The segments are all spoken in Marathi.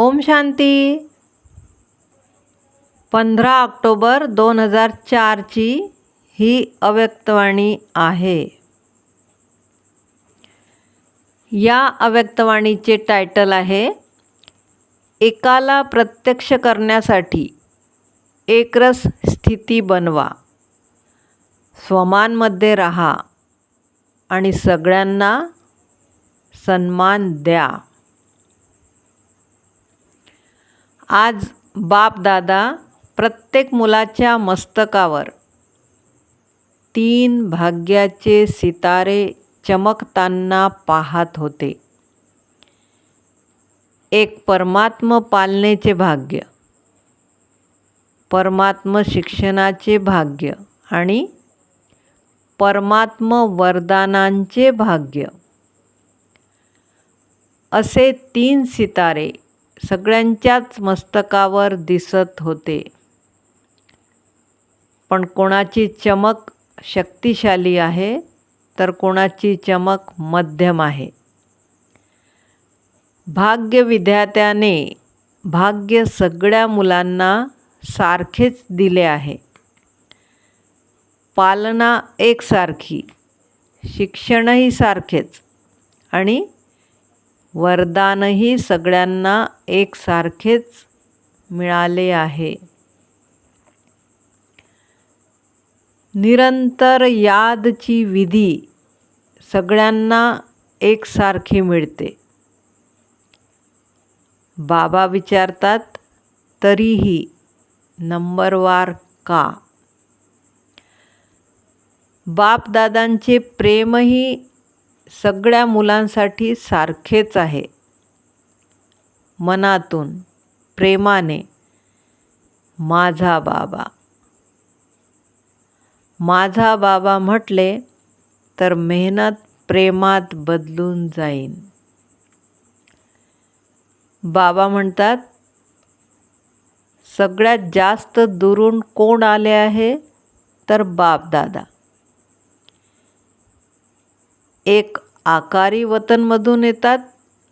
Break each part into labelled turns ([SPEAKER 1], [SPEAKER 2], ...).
[SPEAKER 1] ओम शांती. पंधरा ऑक्टोबर दोन हजार चारची ही अव्यक्तवाणी आहे. या अव्यक्तवाणीचे टायटल आहे एकाला प्रत्यक्ष करण्यासाठी एकरस स्थिती बनवा. स्वमानमध्ये राहा आणि सगळ्यांना सन्मान द्या. आज बापदादा प्रत्येक मुलाच्या मस्तकावर तीन भाग्याचे सितारे चमकताना पाहत होते. एक परमात्म पालनेचे भाग्य परमात्म शिक्षणाचे भाग्य आणि परमात्म वरदानांचे भाग्य. असे तीन सितारे सगळ्यांच्याच मस्तकावर दिसत होते. पण कोणाची चमक शक्तिशाली आहे तर कोणाची चमक मध्यम आहे. भाग्य विद्यात्याने भाग्य सगळ्या मुलांना सारखेच दिले आहे. पालना एकसारखी शिक्षणही सारखेच आणि वरदानही सगळ्यांना एकसारखेच मिळाले आहे. निरंतर यादची विधी सगळ्यांना एकसारखी मिळते. बाबा विचारतात तरीही नंबरवार का? बापदादांचे प्रेमही सगळ्या मुलांसाठी सारखेच आहे. मनातून प्रेमाने माझा बाबा. माझा बाबा म्हटले तर मेहनत प्रेमात बदलून जाईन. बाबा म्हणतात सगळ्यात जास्त दुरून कोण आले आहे? तर बापदादा. एक आकारी वतनमधून येतात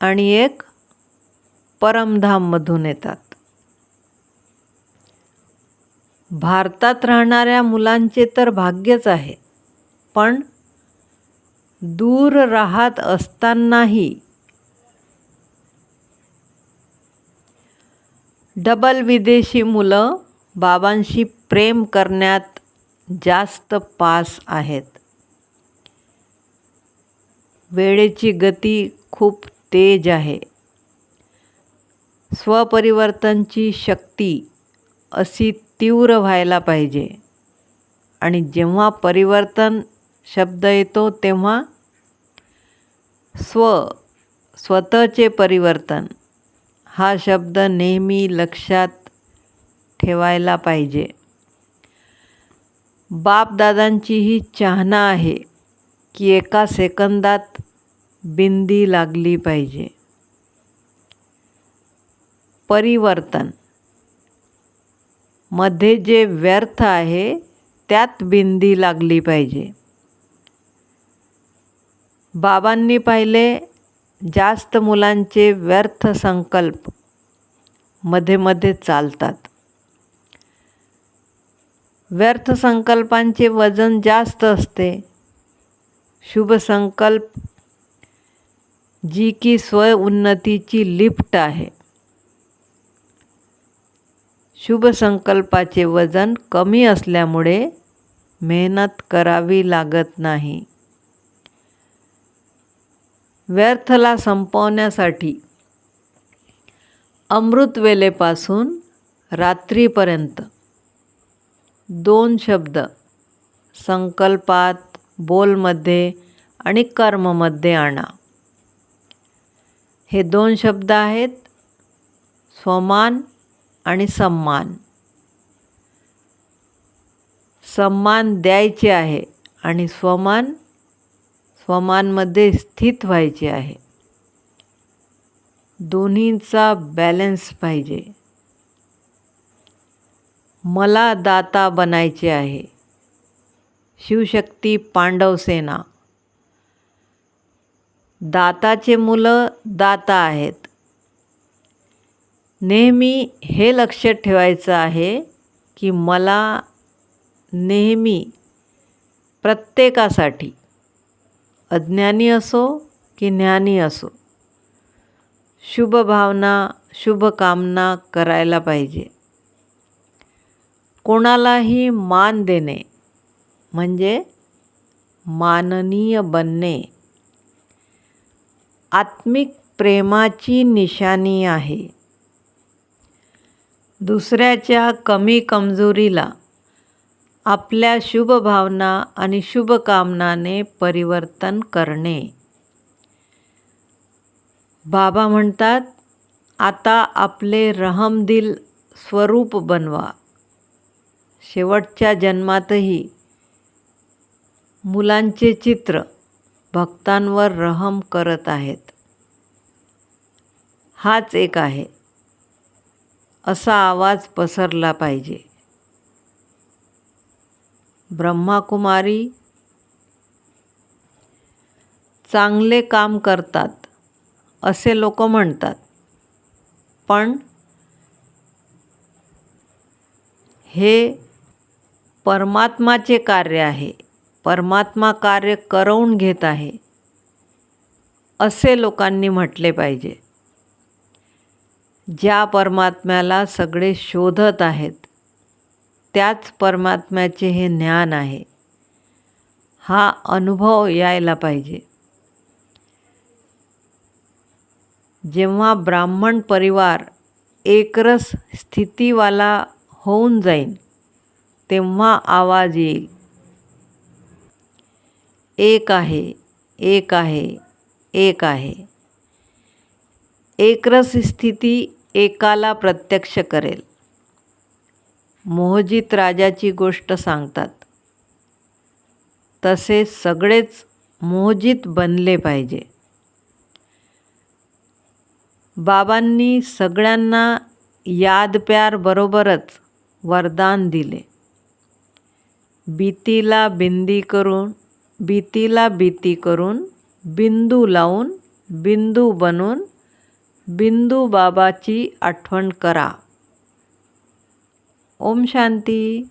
[SPEAKER 1] आणि एक परमधाममधून येतात. भारतात राहणाऱ्या मुलांचे तर भाग्यच आहे पण दूर राहत असतानाही डबल विदेशी मुलं बाबांशी प्रेम करण्यात जास्त पास आहेत. वेळेची गती खूप तेज आहे. स्वपरिवर्तनची शक्ती अशी तीव्र व्हायला पाहिजे. आणि जेव्हा परिवर्तन शब्द येतो तेव्हा स्व स्वतःचे परिवर्तन हा शब्द नेहमी लक्षात ठेवायला पाहिजे. बापदादांची ही चाहना आहे की एका सेकंदात बिंदी लागली पाहिजे. परिवर्तन. मध्ये जे व्यर्थ आहे त्यात बिंदी लागली पाहिजे. बाबांनी पाहिले जास्त मुलांचे व्यर्थ संकल्पमध्ये मध्ये चालतात. व्यर्थ संकल्पांचे वजन जास्त असते. शुभ संकल्प जी की स्वय उन्नतीची लिफ्ट आहे. शुभ संकल्पाचे वजन कमी असल्यामुळे मेहनत करावी लागत नाही. व्यर्थला संपवण्यासाठी अमृतवेलेपासून रात्रीपर्यंत दोन शब्द संकल्पात बोलमध्ये आणि कर्ममध्ये आणा. हे दोन शब्द आहेत. स्वमान आणि सम्मान. सम्मान द्यायचे आहे आणि स्वमान स्वमानमध्ये स्थित व्हायचे आहे. दोन्हींचा बॅलन्स पाहिजे. मला दाता बनायचे आहे. शिवशक्ती पांडवसेना दाताचे मुलं दाता आहेत. नेहमी हे लक्षात ठेवायचं आहे की मला नेहमी प्रत्येकासाठी अज्ञानी असो की ज्ञानी असो शुभ भावना शुभकामना करायला पाहिजे. कोणालाही मान देणे म्हणजे माननीय बनणे. आत्मिक प्रेमाची निशाणी आहे. दुसऱ्याच्या कमी कमजोरीला आपल्या शुभभावना आणि शुभकामनाने परिवर्तन करणे. बाबा म्हणतात आता आपले रहमदिल स्वरूप बनवा. शेवटच्या जन्मातही मुलांचे चित्र भक्तांवर रहम करत आहेत. हाच एक आहे. असा आवाज पसरला पाहिजे. ब्रह्माकुमारी चांगले काम करतात असे लोक म्हणतात. पण हे परमात्माचे कार्य आहे. परमात्मा कार्य करवून घेत आहे असे लोकांनी म्हटले पाहिजे. ज्या परमात्म्याला सगळे शोधत आहेत त्याच परमात्म्याचे हे ज्ञान आहे. हा अनुभव यायला पाहिजे. जेव्हा ब्राह्मण परिवार एकरस स्थितीवाला होऊन जाईन तेव्हा आवाज येईल. एक आहे एक आहे एक आहे. एकरस स्थिती एकाला प्रत्यक्ष करेल. मोहजित राजाची गोष्ट सांगतात. तसे सगळेच मोहजित बनले पाहिजे. बाबांनी सगळ्यांना याद प्यार बरोबरच वरदान दिले. भीतीला बिंदी करून भीतीला भीती करून बिंदू लावून बिंदू बनून बिंदू बाबाची आठवण करा. ओम शांती.